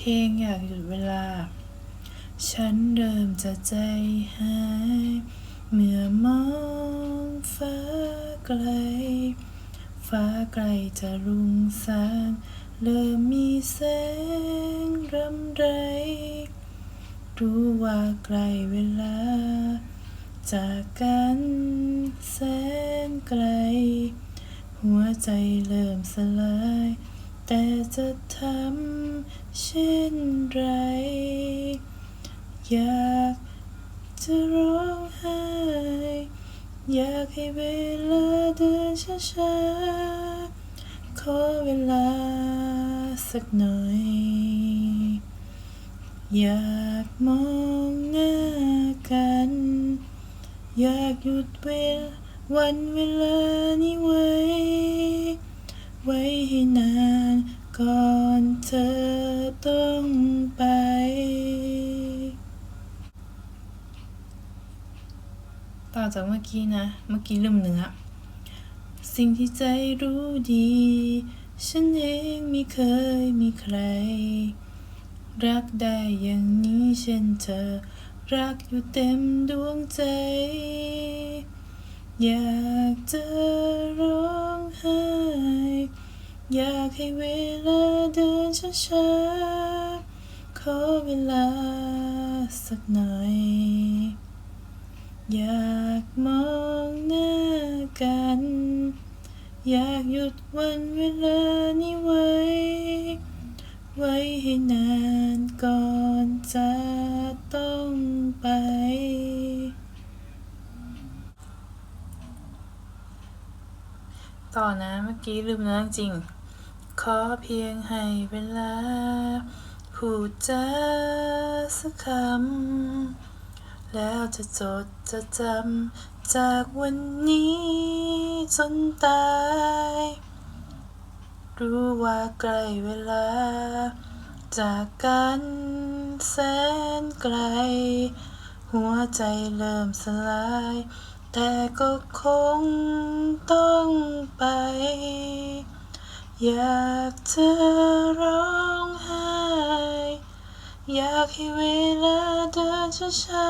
เพลงอยากหยุดเวลา ฉันเริ่มจะใจหาย เมื่อมองฟ้าไกล ฟ้าไกลจะรุ่งสางเริ่มมีแสงรำไร รู้ว่าไกลเวลา จากกันแสนไกล หัวใจเริ่มสลาย แต่จะทำเช่นไร อยากจะร้องไห้ อยากให้เวลาเดินช้าๆ ขอเวลาสักหน่อย อยากมองหน้ากัน อยากหยุดเวลวันเวลานี้ไว้ ไว้ให้นานก่อนเธอต้องไป ต่อจากเมื่อกี้นะ เมื่อกี้ลืมเนื้อสิ่งที่ใจรู้ดี ฉันเองไม่เคยมีใคร รักได้อย่างนี้เช่นเธอ รักอยู่เต็มดวงใจ อยากจะร้องไห้ อยากให้เวลาเดินช้าๆ ขอเวลาสักหน่อย อยากมองหน้ากัน อยากหยุดวันเวลานี้ไว้ ไว้ให้นานก่อนจะต้องไป ต่อนะเมื่อกี้ลืมเนื้อจริง ขอเพียงให้เวลา พูดจาสักคำ แล้วจะจดจะจำ จากวันนี้จนตาย รู้ว่าใกล้เวลา จากกันแสนไกล หัวใจเริ่มสลาย แต่ก็คงต้องไป อยากจะร้องไห้อยากให้เวลาเดินช้า